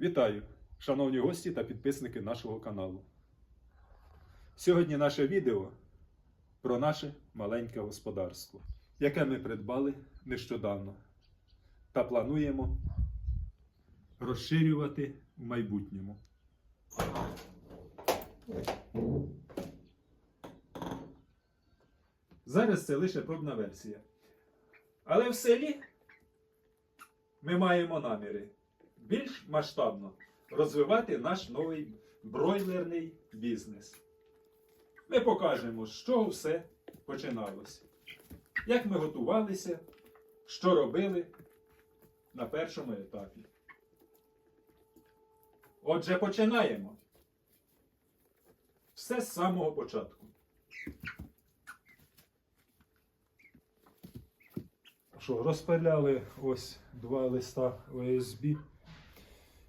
Вітаю, шановні гості та підписники нашого каналу. Сьогодні наше відео про наше маленьке господарство, яке ми придбали нещодавно та плануємо розширювати в майбутньому. Зараз це лише пробна версія. Але в селі ми маємо наміри більш масштабно розвивати наш новий бройлерний бізнес. Ми покажемо, з чого все починалося. Як ми готувалися, що робили на першому етапі. Отже, починаємо. Все з самого початку. Що, розпиляли ось два листа ОСБ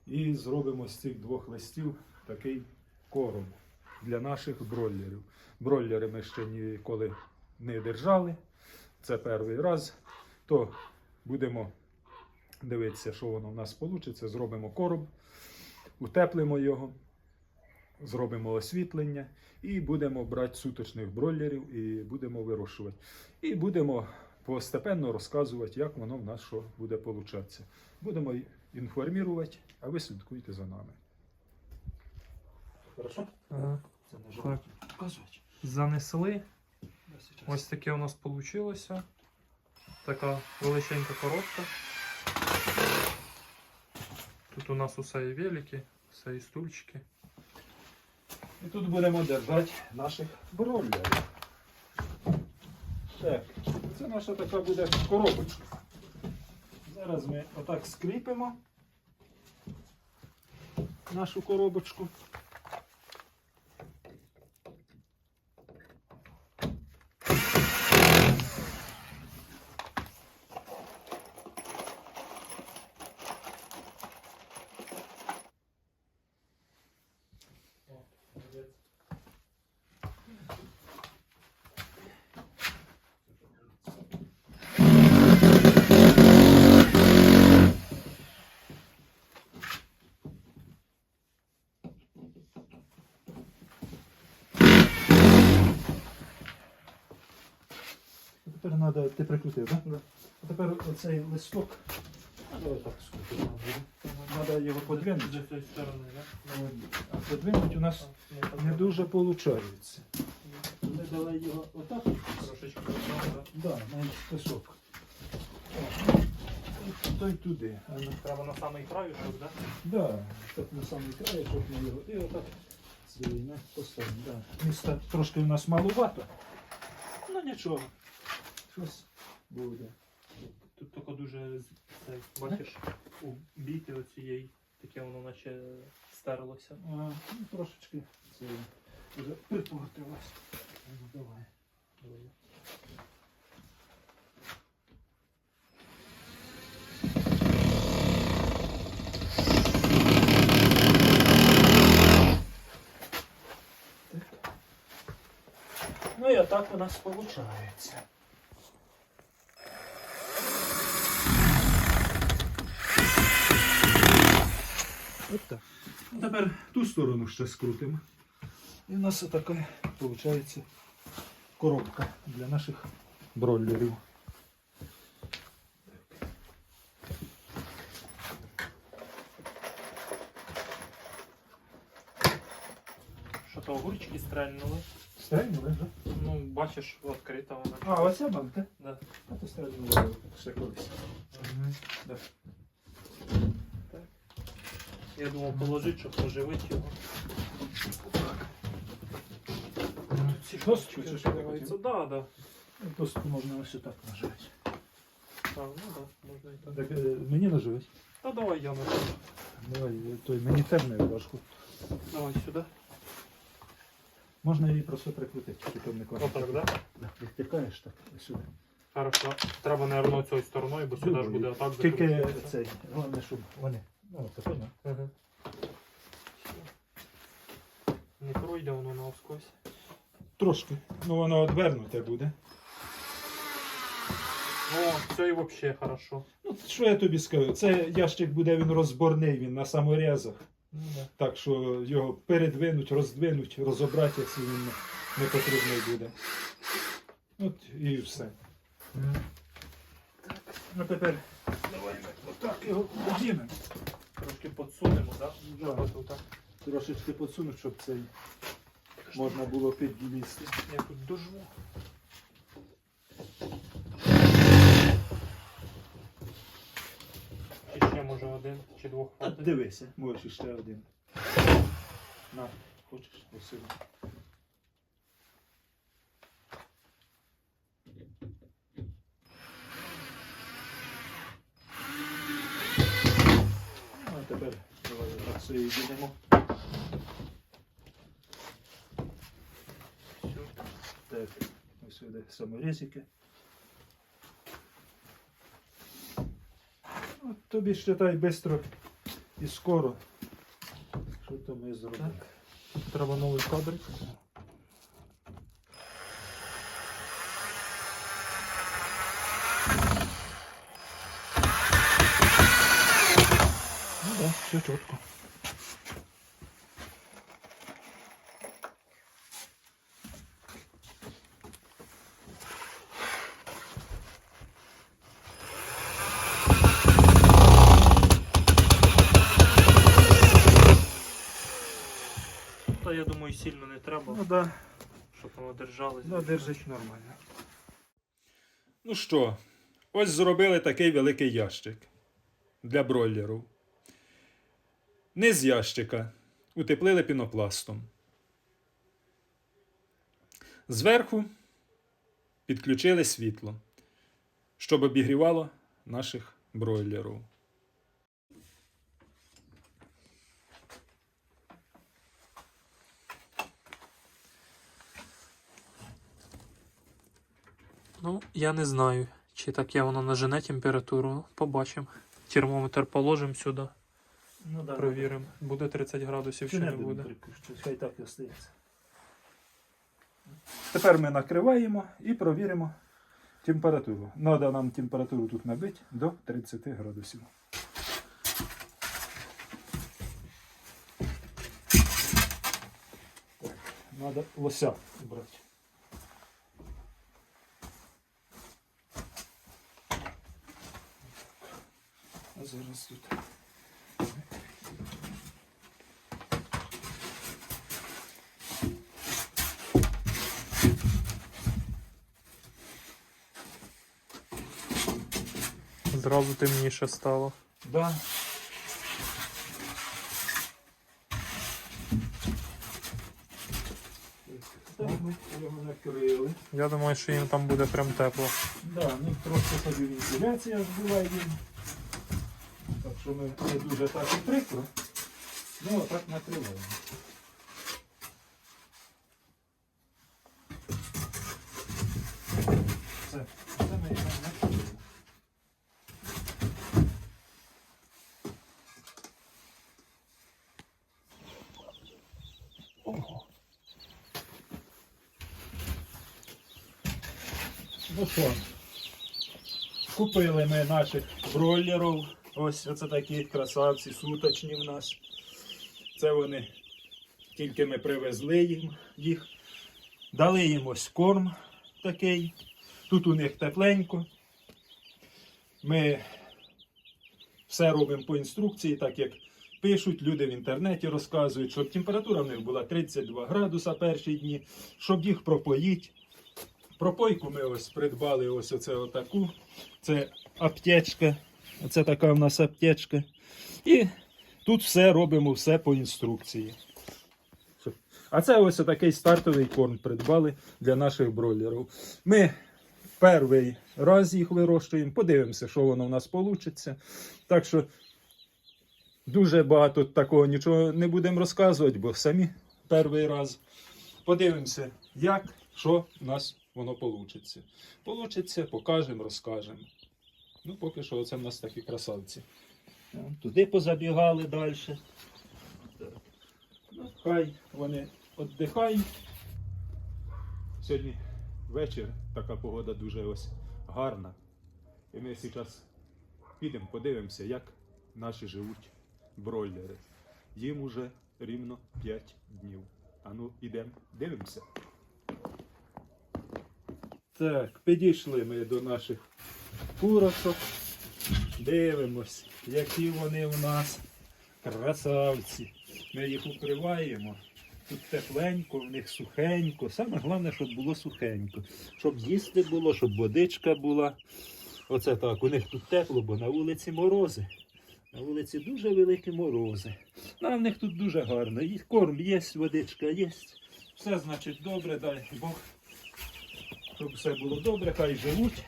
і зробимо з цих двох листів такий короб для наших бройлерів. Бройлери ми ще ніколи не держали. Це перший раз. То будемо дивитися, що воно в нас вийде. Зробимо короб, утеплимо його, зробимо освітлення і будемо брати суточних бройлерів і будемо вирощувати. І будемо постепенно розказувати, як воно в нас що буде получатися. Будемо інформувати, а ви слідкуйте за нами. Хорошо? Ага. Це не Так. показувати. Занесли. Ось таке у нас вийшло. Така величенька коробка. Тут у нас усе і велики, все і стульчики. І тут будемо держати наших бройлерів. Так, це наша така буде коробочка. Зараз ми отак скріпимо нашу коробочку. Тепер треба, ти прикрутив, так? Да? А тепер оцей листок. Так скрутимо. Треба його подвинути. З цієї сторони, А подвинути у нас так? не дуже виходить. Ми дали його отак. Трошечки розмовляємо, Да, на пісок. То й туди. Ну, Треба на самий краю, щоб, так? Да, так на самий край, щоб ми його. І отак звільне поставимо. Да. Міста трошки у нас малувато. Ну нічого. Щось буде. Тут тільки дуже цей, бачиш, у біти оцієї, таке воно наче стерлося. А, ну, трошечки це вже припортилось. Ну, давай. Ну і отак у нас виходить. От так. Тепер ту сторону ще скрутимо. І в нас така виходить коробка для наших бройлерів. Що то огурчики стрельнули. Стрельнули вже? Ну, бачиш, відкрита вона. А, оця банка? Да. А то стрельнули ще колись. Да. Я думав положити, щоб поживити його. Ці що Це да, да. Просто можна ось отак нажати. А, ну да, можна і так. Так, е, мені наживись. Та давай я нажму. Давай, е, той, мені теж не важко. Давай сюди. Можна її просто прикрутити, тільки не класно. Отак, да? Да, Відтикаєш так, сюди. Хорошо. Треба, мабуть, цією стороною, бо сюди ж буде отак Тільки закручуватися. цей, головне, щоб вони. Ну, це понял. Ага. Не пройде воно навскось. Трошки. Ну воно одвернуте буде. О, все і взагалі хорошо. Ну що я тобі скажу? Це ящик буде він розборний, він на саморезах. Ну, да. Так що його передвинуть, роздвинуть, розібрати, якщо він не- не потрібний буде. От і все. Ну тепер давай ми отак його подінемо. Трошки підсунемо, так? Да. Щоб отут, так? Трошечки підсунемо, щоб цей можна було підлізти. Я тут дожму. Чи ще може один чи двох хватить? дивися, можеш ще один. На, хочеш? Ось сюди. Ну, а тепер давай так все йдемо. Так, ось сюди саморізики. Ну, тобі ще тай швидко і скоро. Що то ми? Так. Треба новий кадрик. Ну да, все чітко. Та я думаю, сильно не треба, Ну да, щоб воно держалось. да, держить нормально. Ну що, ось зробили такий великий ящик для бройлеру. Низ ящика утеплили пінопластом. Зверху підключили світло, щоб обігрівало наших бройлерів. Ну, я не знаю, чи таке воно нажене температуру. Побачимо. Термометр положимо сюди, Ну да, провіримо. Буде 30 градусів чи не буде. Хай так і остається. Тепер ми накриваємо і провіримо температуру. Надо нам температуру тут набити до 30 градусів. Так, Надо лося брати. А зараз тут. Зразу темніше стало. Да. Так, ми його накрили. Я думаю, що їм там буде прям тепло. Да, ну трошки собі вентиляція. Так що ми не дуже так і прикро. Ну, отак накриваємо. Все, це ми його накрили. Ого. Ну що, купили ми наших бройлерів. Ось оце такі красавці, суточні в нас. Це вони, тільки ми привезли їм їх. Дали їм ось корм такий. Тут у них тепленько. Ми все робимо по інструкції, так як пишуть, люди в інтернеті розказують, щоб температура в них була 32 градуса перші дні, щоб їх пропоїть. Пропойку ми ось придбали ось оце отаку. Це аптечка. Оце така в нас аптечка. І тут все робимо все по інструкції. А це ось такий стартовий корм придбали для наших бройлерів. Ми перший раз їх вирощуємо, подивимося, що воно в нас вийде. Так що дуже багато такого нічого не будемо розказувати, бо самі перший раз. Подивимося, як, що в нас воно вийде. Получиться, покажемо, розкажемо. Ну, поки що це в нас такі красавці. Туди позабігали далі. Ну, хай вони віддихають. Сьогодні вечір, така погода дуже ось гарна. І ми зараз підемо подивимося, як наші живуть бройлери. Їм уже рівно 5 днів. А ну, ідемо, дивимося. Так, підійшли ми до наших курочок. Дивимось, які вони у нас красавці. Ми їх укриваємо. Тут тепленько, в них сухенько. Саме головне, щоб було сухенько. Щоб їсти було, щоб водичка була. Оце так. У них тут тепло, бо на вулиці морози. На вулиці дуже великі морози. Ну, а в них тут дуже гарно. І корм є, водичка є. Все значить добре, дай Бог. Щоб все було добре, хай живуть,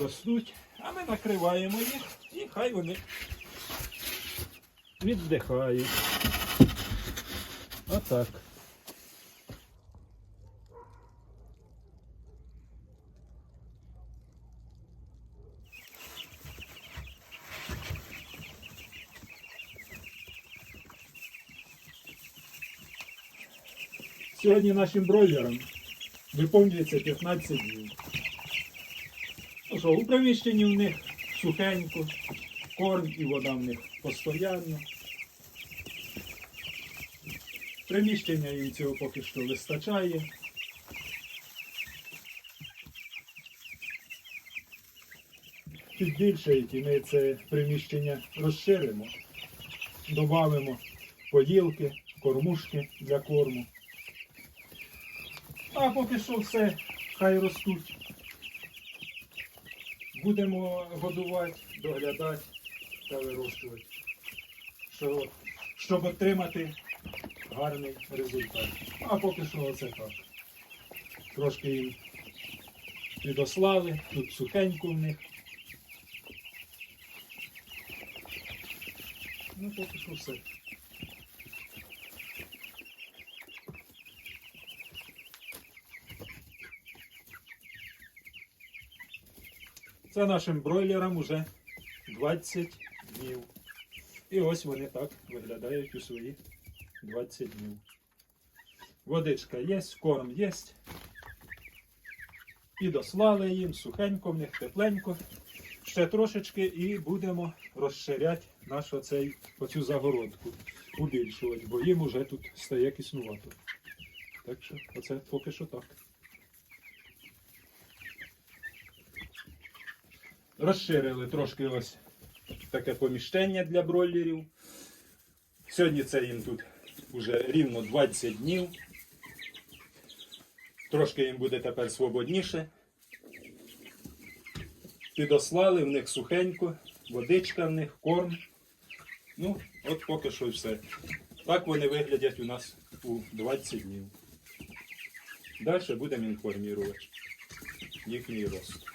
ростуть, а ми накриваємо їх і хай вони віддихають. Отак. Сьогодні нашим бройлерам виповнюється 15 днів. Що, у приміщенні в них сухенько, корм і вода в них постійно. Приміщення їм цього поки що вистачає. Більше, і ми це приміщення розширимо, додамо поїлки, кормушки для корму. А поки що все, хай ростуть. Будемо годувати, доглядати та вирощувати. Що, щоб отримати гарний результат. А поки що оце так. Трошки їм підослали, тут сухенько в них. Ну, поки що все. Це нашим бройлерам уже 20 днів. І ось вони так виглядають у свої 20 днів. Водичка є, корм є. Підослали їм, сухенько, в них тепленько. Ще трошечки і будемо розширяти наш оцей, оцю загородку, убільшувати, бо їм уже тут стає киснувато. Так що оце поки що так. Розширили трошки ось таке поміщення для бройлерів. Сьогодні це їм тут вже рівно 20 днів. Трошки їм буде тепер свободніше. Підослали, в них сухенько, водичка в них, корм. Ну, от поки що все. Так вони виглядять у нас у 20 днів. Далі будемо інформувати їхній рост.